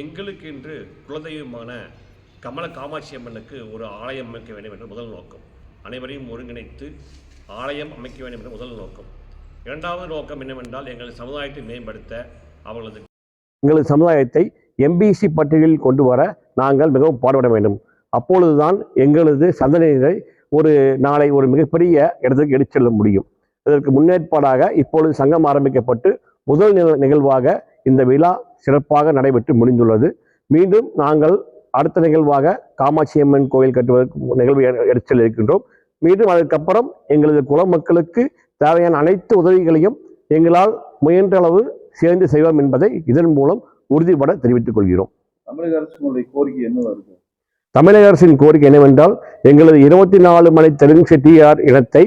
எங்களுக்கு என்று குலதெய்வமான கமல காமாட்சி அம்மனுக்கு ஒரு ஆலயம் அமைக்க வேண்டும் என்ற முதல் நோக்கம். அனைவரையும் ஒருங்கிணைத்து ஆலயம் அமைக்க வேண்டும் என்ற முதல் நோக்கம். இரண்டாவது நோக்கம் என்னவென்றால் எங்கள் சமுதாயத்தை மேம்படுத்த அவர்களது எங்களது சமுதாயத்தை எம்பிசி பட்டியலில் கொண்டு வர நாங்கள் மிகவும் பாடுபட வேண்டும். அப்பொழுதுதான் எங்களது சந்ததியினரை ஒரு நாளை ஒரு மிகப்பெரிய இடத்துக்கு எடுத்து செல்ல முடியும். இதற்கு முன்னேற்பாடாக இப்பொழுது சங்கம் ஆரம்பிக்கப்பட்டு முதல் நிகழ்வாக இந்த விழா சிறப்பாக நடைபெற்று முடிந்துள்ளது. மீண்டும் நாங்கள் அடுத்த நிகழ்வாக காமாட்சி அம்மன் கோயில் கட்டுவதற்கு நிகழ்வு எடுத்து இருக்கின்றோம். மீண்டும் அதற்கப்புறம் எங்களது குல மக்களுக்கு தேவையான அனைத்து உதவிகளையும் எங்களால் முயன்ற அளவு சேர்ந்து செய்வோம் என்பதை இதன் மூலம் உறுதிபட தெரிவித்துக் கொள்கிறோம். தமிழக அரசுடைய கோரிக்கை இருக்கு? தமிழக அரசின் கோரிக்கை என்னவென்றால் எங்களது இருபத்தி நாலு மணி தெலுங்கு செட்டியார் இனத்தை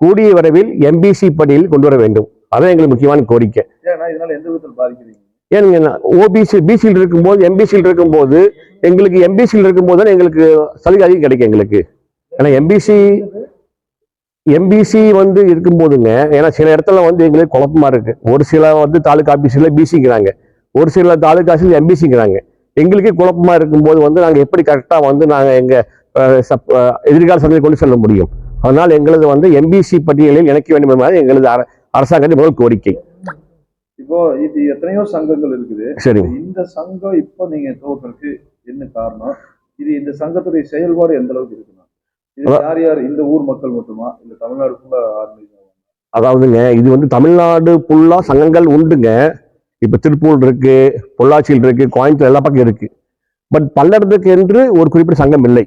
கூடிய விரைவில் எம்பிசி பட்டியலில் கொண்டு வர வேண்டும். அதான் எங்களுக்கு முக்கியமான கோரிக்கை. எந்த விதத்தில் பாதிக்கிறீங்க? ஏனுங்க ஓபிசி பிசியில் இருக்கும்போது எம்பிசியில் இருக்கும்போது எங்களுக்கு எம்பிசியில் இருக்கும்போது தான் எங்களுக்கு சலுகை அதிகம் கிடைக்கும் எங்களுக்கு. ஏன்னா எம்பிசி எம்பிசி வந்து இருக்கும்போதுங்க ஏன்னா சில இடத்துல வந்து எங்களுக்கு குழப்பமா இருக்கு. ஒரு சில வந்து தாலுகா ஆஃபீஸில் பிசிக்கிறாங்க ஒரு சில தாலுகா ஆஃபீஸில் எம்பிசிக்கிறாங்க எங்களுக்கே குழப்பமா இருக்கும்போது வந்து நாங்கள் எப்படி கரெக்டாக வந்து நாங்கள் எங்கள் சப் எதிர்கால சந்தையை கொண்டு செல்ல முடியும்? அதனால் எங்களது வந்து எம்பிசி பட்டியலில் இணைக்க வேண்டும் என்பது எங்களது அரசாங்கத்தின் முதல் கோரிக்கை. இப்போ இது எத்தனையோ சங்கங்கள் இருக்குது. சரிங்க இந்த சங்கம் இப்போ நீங்க துவக்கிறதுக்கு என்ன காரணம்? இது இந்த சங்கத்துடைய செயல்பாடு எந்த அளவுக்கு இருக்குன்னா? இது. யார் யார் இந்த ஊர் மக்கள் மட்டுமா? இல்ல தமிழ்நாடு ஃபுல்லா ஆரம்பிச்சாங்க அதாவதுங்க இது வந்து தமிழ்நாடு ஃபுல்லா சங்கங்கள் உண்டுங்க. இப்ப திருப்பூர் இருக்கு பொள்ளாச்சியில் இருக்கு கோயம்புத்தூர் எல்லா பக்கம் இருக்கு. பட் பல்லடத்துக்கு என்று ஒரு குறிப்பிட்ட சங்கம் இல்லை.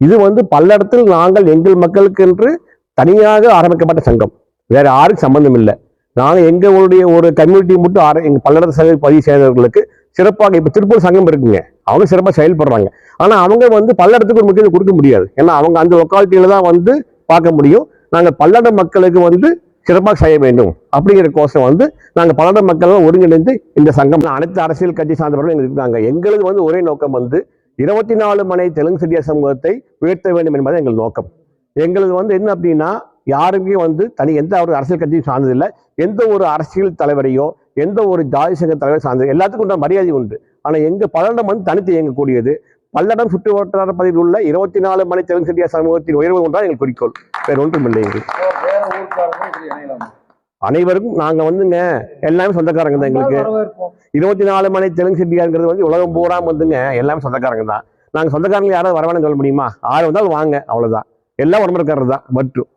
இது வந்து பல்லடத்தில் நாங்கள் எங்கள் மக்களுக்கு என்று தனியாக ஆரம்பிக்கப்பட்ட சங்கம். வேற யாருக்கும் சம்பந்தம் இல்லை. நாங்கள் எங்களுடைய ஒரு கம்யூனிட்டி மட்டும் ஆர எங்கள் பல்லடத்து சங்க பதிவு செய்தவர்களுக்கு சிறப்பாக இப்போ திருப்பூர் சங்கம் இருக்குங்க. அவங்க சிறப்பாக செயல்படுறாங்க. ஆனால் அவங்க வந்து பல்லடத்துக்கு ஒரு முக்கியத்துவம் கொடுக்க முடியாது. ஏன்னா அவங்க அந்த லொக்காலிட்டியில் தான் வந்து பார்க்க முடியும். நாங்கள் பல்லட மக்களுக்கு வந்து சிறப்பாக செய்ய வேண்டும். அப்படிங்கிற கோஷம் வந்து நாங்கள் பல்லட மக்கள் ஒருங்கிணைந்து இந்த சங்கம் அனைத்து அரசியல் கட்சி சார்ந்தவர்களும் எங்களுக்கு இருக்காங்க எங்களது வந்து ஒரே நோக்கம் வந்து இருபத்தி நாலு மனை தெலுங்கு செட்டியார் சமூகத்தை உயர்த்த வேண்டும் என்பது எங்கள் நோக்கம். எங்களது வந்து என்ன அப்படின்னா யாருமே வந்து தனி எந்த ஒரு அரசியல் கட்சியும் சார்ந்ததில்லை. எந்த ஒரு அரசியல் தலைவரையோ எந்த ஒரு ஜாதி சங்க தலைவர் சார்ந்தது எல்லாத்துக்கும் உண்டான மரியாதை உண்டு. ஆனால் எங்க பல்லடம் வந்து தனித்து இயங்கக்கூடியது பல்லடம் சுற்று வட்டார பகுதியில் உள்ள இருபத்தி நாலு மனை தெலுங்கு செட்டியார் சமூகத்தின் உயர்வு ஒன்றால் எங்கள் குறிக்கோள். வேற ஒன்றும் இல்லை எங்களுக்கு. இணையலாமா அனைவருக்கும் நாங்க வந்துங்க. எல்லாமே சொந்தக்காரங்க தான் எங்களுக்கு. இருபத்தி நாலு மணி தெலுங்கு செட்டியாருங்கிறது வந்து உலகம் பூரா வந்துங்க. எல்லாமே சொந்தக்காரங்க தான். நாங்க சொந்தக்காரங்க யாராவது வரவேணும் சொல்ல முடியுமா? ஆறு வந்தாலும் வாங்க. அவ்வளவுதான். எல்லாம் உடம்புக்காரர் தான். மற்றும்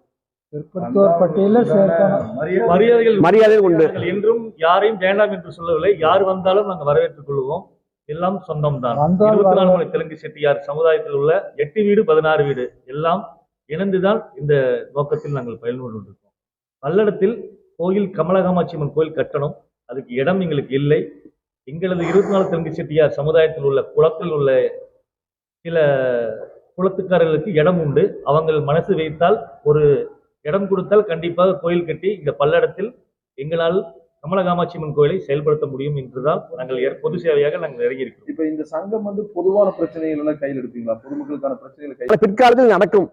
மரியாதைகள் மரியாதை உண்டு. என்றும் யாரையும் வேண்டாம் என்று சொல்லவில்லை. யார் வந்தாலும் நாங்கள் வரவேற்றுக் கொள்வோம். எல்லாம் சொந்தம் தான் இருபத்தி நாலு மணி தெலுங்கு செட்டியார் சமுதாயத்தில் உள்ள எட்டு வீடு பதினாறு வீடு எல்லாம் இணைந்துதான் இந்த நோக்கத்தில் நாங்கள் கொண்டிருக்கோம் பல்லடத்தில் கோயில் கமலகாமாட்சி அம்மன் கோயில் கட்டணும். அதுக்கு இடம் எங்களுக்கு இல்லை. எங்களது இருபத்தி நாலு தெலுங்கு செட்டியார் சமுதாயத்தில் உள்ள குளத்தில் உள்ள சில குளத்துக்காரர்களுக்கு இடம் உண்டு. அவங்க மனசு வைத்தால் ஒரு இடம் கொடுத்தால் கண்டிப்பாக கோயில் கட்டி இந்த பல்லடத்தில் எங்களால் கமலகாமாட்சி அம்மன் கோயிலை செயல்படுத்த முடியும் என்றுதான் நாங்கள் ஏற்- பொது சேவையாக நாங்கள் இறங்கி இருக்கிறோம் இப்போ இந்த சங்கம் வந்து பொதுவான பிரச்சனைகள் எல்லாம் கையில் எடுப்பீங்களா? பொதுமக்களுக்கான பிரச்சனைகளை கையில் பிற்காலத்தில் நடக்கும்.